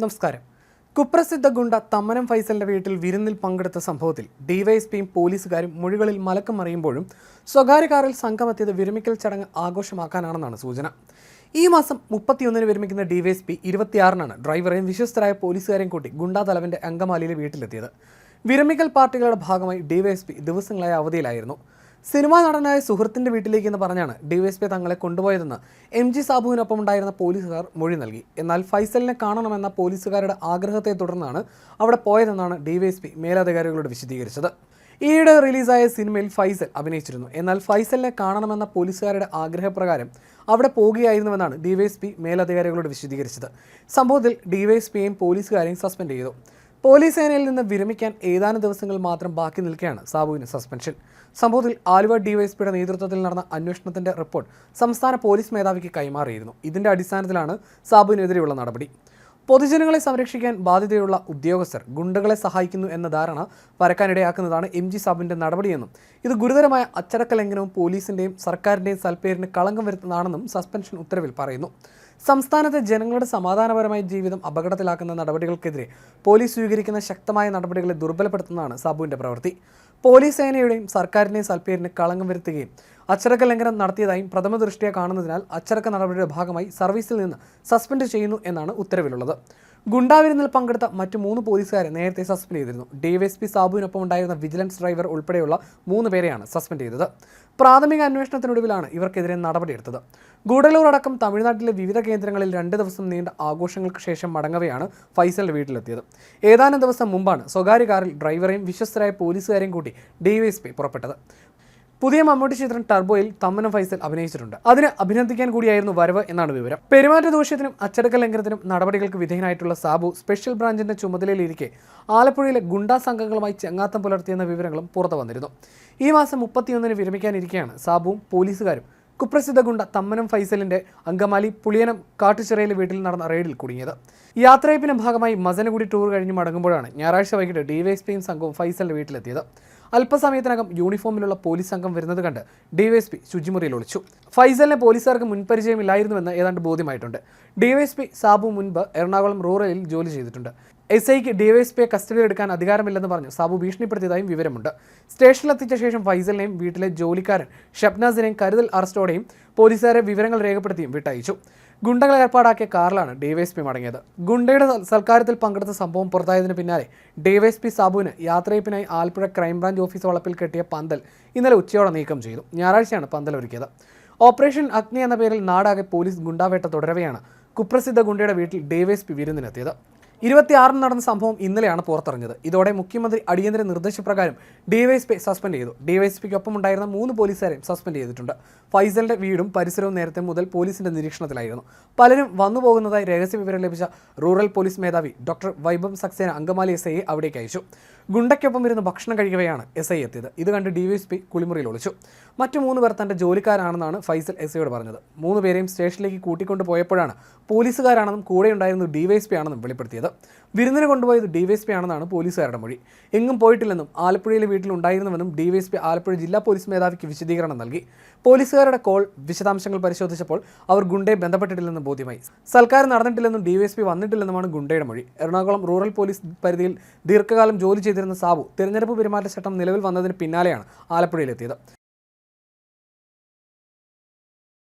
നമസ്കാരം. കുപ്രസിദ്ധ ഗുണ്ട തമ്മനം ഫൈസലിന്റെ വീട്ടിൽ വിരുന്നിൽ പങ്കെടുത്ത സംഭവത്തിൽ ഡിവൈഎസ്പിയും പോലീസുകാരും മൊഴികളിൽ മലക്കം മറിയുമ്പോഴും സ്വകാര്യ കാറിൽ സംഘമെത്തിയത് വിരമിക്കൽ ചടങ്ങ് ആഘോഷമാക്കാനാണെന്നാണ് സൂചന. ഈ മാസം മുപ്പത്തിയൊന്നിന് വിരമിക്കുന്ന ഡിവൈഎസ്പി ഇരുപത്തിയാറിനാണ് ഡ്രൈവറെയും വിശ്വസ്തരായ പോലീസുകാരെയും കൂട്ടി ഗുണ്ടാ തലവന്റെ അങ്കമാലിയിലെ വീട്ടിലെത്തിയത്. വിരമിക്കൽ പാർട്ടികളുടെ ഭാഗമായി ഡിവൈഎസ്പി ദിവസങ്ങളായ അവധിയിലായിരുന്നു. സിനിമാ നടനായ സുഹൃത്തിന്റെ വീട്ടിലേക്ക് എന്ന് പറഞ്ഞാണ് ഡിവൈഎസ്പി തങ്ങളെ കൊണ്ടുപോയതെന്ന് എം ജി സാബുവിനൊപ്പം ഉണ്ടായിരുന്ന പോലീസുകാർ മൊഴി നൽകി. എന്നാൽ ഫൈസലിനെ കാണണമെന്ന പോലീസുകാരുടെ ആഗ്രഹത്തെ തുടർന്നാണ് അവിടെ പോയതെന്നാണ് ഡിവൈഎസ്പി മേലധികാരികളോട് വിശദീകരിച്ചത്. ഈയിടെ റിലീസായ സിനിമയിൽ ഫൈസൽ അഭിനയിച്ചിരുന്നു. എന്നാൽ ഫൈസലിനെ കാണണമെന്ന പോലീസുകാരുടെ ആഗ്രഹപ്രകാരം അവിടെ പോകുകയായിരുന്നുവെന്നാണ് ഡിവൈഎസ്പി മേലധികാരികളോട് വിശദീകരിച്ചത്. സംഭവത്തിൽ ഡിവൈഎസ്പിയെയും പോലീസുകാരെയും സസ്പെൻഡ് ചെയ്തു. പോലീസ് സേനയിൽ നിന്ന് വിരമിക്കാൻ ഏതാനും ദിവസങ്ങൾ മാത്രം ബാക്കി നിൽക്കെയാണ് സാബുവിന് സസ്പെൻഷൻ. സംഭവത്തിൽ ആലുവ ഡിവൈഎസ്പിയുടെ നേതൃത്വത്തിൽ നടന്ന അന്വേഷണത്തിന്റെ റിപ്പോർട്ട് സംസ്ഥാന പോലീസ് മേധാവിക്ക് കൈമാറിയിരുന്നു. ഇതിന്റെ അടിസ്ഥാനത്തിലാണ് സാബുവിനെതിരെയുള്ള നടപടി. പൊതുജനങ്ങളെ സംരക്ഷിക്കാൻ ബാധ്യതയുള്ള ഉദ്യോഗസ്ഥർ ഗുണ്ടകളെ സഹായിക്കുന്നു എന്ന ധാരണ പരക്കാനിടയാക്കുന്നതാണ് എം ജി സാബുവിന്റെ നടപടിയെന്നും ഇത് ഗുരുതരമായ അച്ചടക്ക ലംഘനവും പോലീസിന്റെയും സർക്കാരിന്റെയും സൽപ്പേരിന് കളങ്കം വരുത്തുന്നതാണെന്നും സസ്പെൻഷൻ ഉത്തരവിൽ പറയുന്നു. സംസ്ഥാനത്തെ ജനങ്ങളുടെ സമാധാനപരമായ ജീവിതം അപകടത്തിലാക്കുന്ന നടപടികൾക്കെതിരെ പോലീസ് സ്വീകരിക്കുന്ന ശക്തമായ നടപടികളെ ദുർബലപ്പെടുത്തുന്നതാണ് സാബുവിന്റെ പ്രവൃത്തി. പോലീസ് സേനയുടെയും സർക്കാരിന്റെയും സൽപ്പേരിന് കളങ്കം വരുത്തുകയും അച്ചടക്ക ലംഘനം നടത്തിയതായും പ്രഥമ ദൃഷ്ടിയ കാണുന്നതിനാൽ അച്ചടക്ക നടപടിയുടെ ഭാഗമായി സർവീസിൽ നിന്ന് സസ്പെൻഡ് ചെയ്യുന്നു എന്നാണ് ഉത്തരവിലുള്ളത്. ഗുണ്ടാവിരുന്നിൽ പങ്കെടുത്ത മറ്റു മൂന്ന് പോലീസുകാരെ നേരത്തെ സസ്പെൻഡ് ചെയ്തിരുന്നു. ഡിവൈഎസ്പി സാബുവിനൊപ്പം ഉണ്ടായിരുന്ന വിജിലൻസ് ഡ്രൈവർ ഉൾപ്പെടെയുള്ള മൂന്ന് പേരെയാണ് സസ്പെൻഡ് ചെയ്തത്. പ്രാഥമിക അന്വേഷണത്തിനൊടുവിലാണ് ഇവർക്കെതിരെ നടപടിയെടുത്തത്. ഗൂഡലൂർ അടക്കം തമിഴ്നാട്ടിലെ വിവിധ കേന്ദ്രങ്ങളിൽ രണ്ട് ദിവസം നീണ്ട ആഘോഷങ്ങൾക്ക് ശേഷം മടങ്ങവെയാണ് ഫൈസലിന്റെ വീട്ടിലെത്തിയത്. ഏതാനും ദിവസം മുമ്പാണ് സ്വകാര്യ കാറിൽ ഡ്രൈവറെയും വിശ്വസ്തരായ പോലീസുകാരെയും കൂട്ടി ഡിവൈഎസ്പി പുറപ്പെട്ടത്. പുതിയ മമ്മൂട്ടി ചിത്രം ടർബോയിൽ തമ്മനം ഫൈസൽ അഭിനയിച്ചിട്ടുണ്ട്. അതിന് അഭിനന്ദിക്കാൻ കൂടിയായിരുന്നു വരവ് എന്നാണ് വിവരം. പെരുമാറ്റ ദോഷത്തിനും അച്ചടക്ക ലംഘനത്തിനും നടപടികൾക്ക് വിധേയനായിട്ടുള്ള സാബു സ്പെഷ്യൽ ബ്രാഞ്ചിന്റെ ചുമതലയിലിരിക്കെ ആലപ്പുഴയിലെ ഗുണ്ടാ സംഘങ്ങളുമായി ചങ്ങാത്തം പുലർത്തിയെന്ന വിവരങ്ങളും പുറത്തു വന്നിരുന്നു. ഈ മാസം മുപ്പത്തിയൊന്നിന് വിരമിക്കാനിരിക്കെയാണ് സാബുവും പോലീസുകാരും കുപ്രസിദ്ധ ഗുണ്ട തമ്മനം ഫൈസലിന്റെ അങ്കമാലി പുളിയനം കാട്ടുചിറയിലെ വീട്ടിൽ നടന്ന റെയ്ഡിൽ കുടുങ്ങിയത്. യാത്രയപ്പിന്റെ ഭാഗമായി മസനഗുഡി ടൂർ കഴിഞ്ഞ് മടങ്ങുമ്പോഴാണ് ഞായറാഴ്ച വൈകിട്ട് ഡിവൈഎസ്പിയും സംഘവും ഫൈസലിന്റെ വീട്ടിലെത്തിയത്. അല്പസമയത്തിനകം യൂണിഫോമിലുള്ള പോലീസ് സംഘം വരുന്നത് കണ്ട് ഡിവൈഎസ്പി ശുചിമുറിയിൽ ഒളിച്ചു. ഫൈസലിനെ പോലീസുകാർക്ക് മുൻപരിചയമില്ലായിരുന്നുവെന്ന് ഏതാണ്ട് ബോധ്യമായിട്ടുണ്ട്. ഡിവൈഎസ്പി സാബു മുൻപ് എറണാകുളം റൂറലിൽ ജോലി ചെയ്തിട്ടുണ്ട്. എസ് ഐക്ക് ഡിവൈഎസ്പിയെ കസ്റ്റഡി എടുക്കാൻ അധികാരമില്ലെന്ന് പറഞ്ഞു. സാബു ഭീഷണിപ്പെടുത്തിയതായും വിവരമുണ്ട്. സ്റ്റേഷനിലെത്തിച്ച ശേഷം ഫൈസലിനെയും വീട്ടിലെ ജോലിക്കാരൻ ഷബ്നാസിനെയും കരുതൽ അറസ്റ്റോടെയും പോലീസുകാരെ വിവരങ്ങൾ രേഖപ്പെടുത്തിയും വിട്ടയച്ചു. ഗുണ്ടകൾ ഏർപ്പാടാക്കിയ കാറിലാണ് ഡിവൈഎസ്പി മടങ്ങിയത്. ഗുണ്ടയുടെ സൽ- സൽക്കാരത്തിൽ പങ്കെടുത്ത സംഭവം പുറത്തായതിന് പിന്നാലെ ഡിവൈഎസ്പി സാബുവിന് യാത്രയപ്പിനായി ആലപ്പുഴ ക്രൈംബ്രാഞ്ച് ഓഫീസ് വളപ്പിൽ കെട്ടിയ പന്തൽ ഇന്നലെ ഉച്ചയോടെ നീക്കം ചെയ്തു. ഞായറാഴ്ചയാണ് പന്തൽ ഒരുക്കിയത്. ഓപ്പറേഷൻ അഗ്നി എന്ന പേരിൽ നാടാകെ പോലീസ് ഗുണ്ടാവേട്ട തുടരവെയാണ് കുപ്രസിദ്ധ ഗുണ്ടയുടെ വീട്ടിൽ ഡിവൈഎസ്പി വിരുന്നിനെത്തിയത്. ഇരുപത്തിയാറിന് നടന്ന സംഭവം ഇന്നലെയാണ് പുറത്തറിഞ്ഞത് ഇതോടെ മുഖ്യമന്ത്രി അടിയന്തര നിർദ്ദേശപ്രകാരം ഡിവൈഎസ്പി സസ്പെൻഡ് ചെയ്തു. ഡിവൈഎസ്പിക്കൊപ്പം ഉണ്ടായിരുന്ന മൂന്ന് പോലീസുകാരെയും സസ്പെൻഡ് ചെയ്തിട്ടുണ്ട്. ഫൈസലിന്റെ വീടും പരിസരവും നേരത്തെ മുതൽ പോലീസിന്റെ നിരീക്ഷണത്തിലായിരുന്നു. പലരും വന്നു പോകുന്നതായി രഹസ്യ വിവരം ലഭിച്ച റൂറൽ പോലീസ് മേധാവി ഡോക്ടർ വൈഭവ് സക്സേന അങ്കമാലി എസ് ഐയെ അവിടേക്ക് അയച്ചു. ഗുണ്ടയ്ക്കൊപ്പം ഇരുന്ന് ഭക്ഷണം കഴിക്കവെയാണ് എസ് ഐ എത്തിയത്. ഇത് കണ്ട് ഡിവൈഎസ്പി കുളിമുറിയിൽ ഒളിച്ചു. മറ്റു മൂന്ന് പേർ തന്റെ ജോലിക്കാരാണെന്നാണ് ഫൈസൽ എസ് ഐയോട് പറഞ്ഞത്. മൂന്ന് പേരെയും സ്റ്റേഷനിലേക്ക് കൂട്ടിക്കൊണ്ടു പോയപ്പോഴാണ് പോലീസുകാരാണെന്നും കൂടെയുണ്ടായിരുന്നു ഡിവൈഎസ്പി ആണെന്നും വെളിപ്പെടുത്തിയത്. വിരുന്നിന് കൊണ്ടുപോയത് ഡിവൈഎസ്പി ആണെന്നാണ് പോലീസുകാരുടെ മൊഴി. എങ്ങും പോയിട്ടില്ലെന്നും ആലപ്പുഴയിലെ വീട്ടിൽ ഉണ്ടായിരുന്നുവെന്നും ഡിവൈഎസ്പി ആലപ്പുഴ ജില്ലാ പോലീസ് മേധാവിക്ക് വിശദീകരണം നൽകി. പോലീസുകാരുടെ കോൾ വിശദാംശങ്ങൾ പരിശോധിച്ചപ്പോൾ അവർ ഗുണ്ടയെ ബന്ധപ്പെട്ടിട്ടില്ലെന്ന് ബോധ്യമായി. സൽക്കാരം നടന്നിട്ടില്ലെന്നും ഡിവൈഎസ്പി വന്നിട്ടില്ലെന്നുമാണ് ഗുണ്ടയുടെ മൊഴി. എറണാകുളം റൂറൽ പോലീസ് പരിധിയിൽ ദീർഘകാലം ജോലി ചെയ്തിരുന്ന സാബു തിരഞ്ഞെടുപ്പ് പെരുമാറ്റച്ചട്ടം നിലവിൽ വന്നതിന് പിന്നാലെയാണ് ആലപ്പുഴയിലെത്തിയത്.